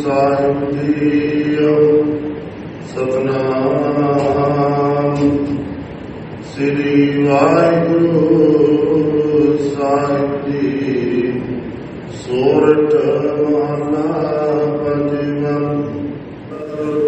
ਸਾਹਿਬ ਜੀਓ ਸਤਨਾਮ ਵਾਹਿਗੁਰੂ ਸਾਹਿਬ ਜੀ ਸੋਰਠ ਮਹਲਾ ਪੰਜਵੰ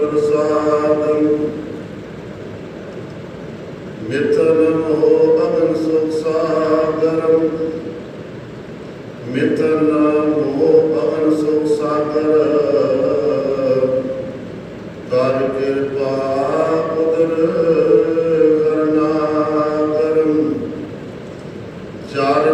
ਪ੍ਰਸਾਦ ਮਿਤਨ ਮੋ ਅਗਨ ਸੁਖ ਸਾਗਰ ਮਿਤਨ ਮੋ ਅਗਨ ਸੁਖ ਸਾਗਰ ਕਰ ਕਿਰਪਾ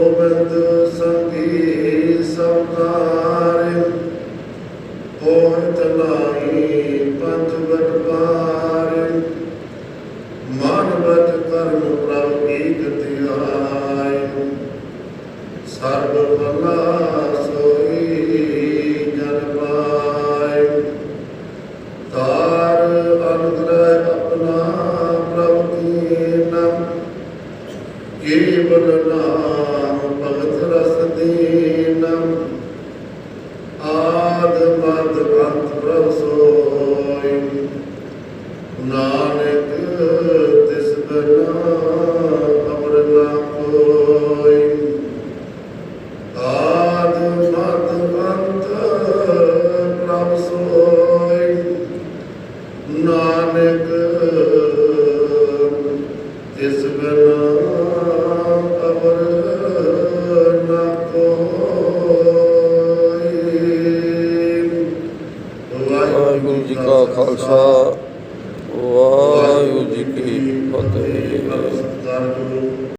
Sati Sankarim Portalam ਨਾਨਕ, ਤਿਸ ਬਿਨਾ ਅਮਰ ਨਾ ਕੋਈ। ਆਦ ਮਦ ਅੰਤ ਪ੍ਰਭ ਸੋਈ। ਨਾਨਕ, ਤਿਸ ਬਿਨਾ ਅਮਰ ਨਾ ਕੋਈ। ਵਾਹਿਗੁਰੂ ਜੀ ਕਾ ਖਾਲਸਾ। ਵਾਹਿਗੁਰੂ ਜੀ ਕੀ ਫਤਿਹ।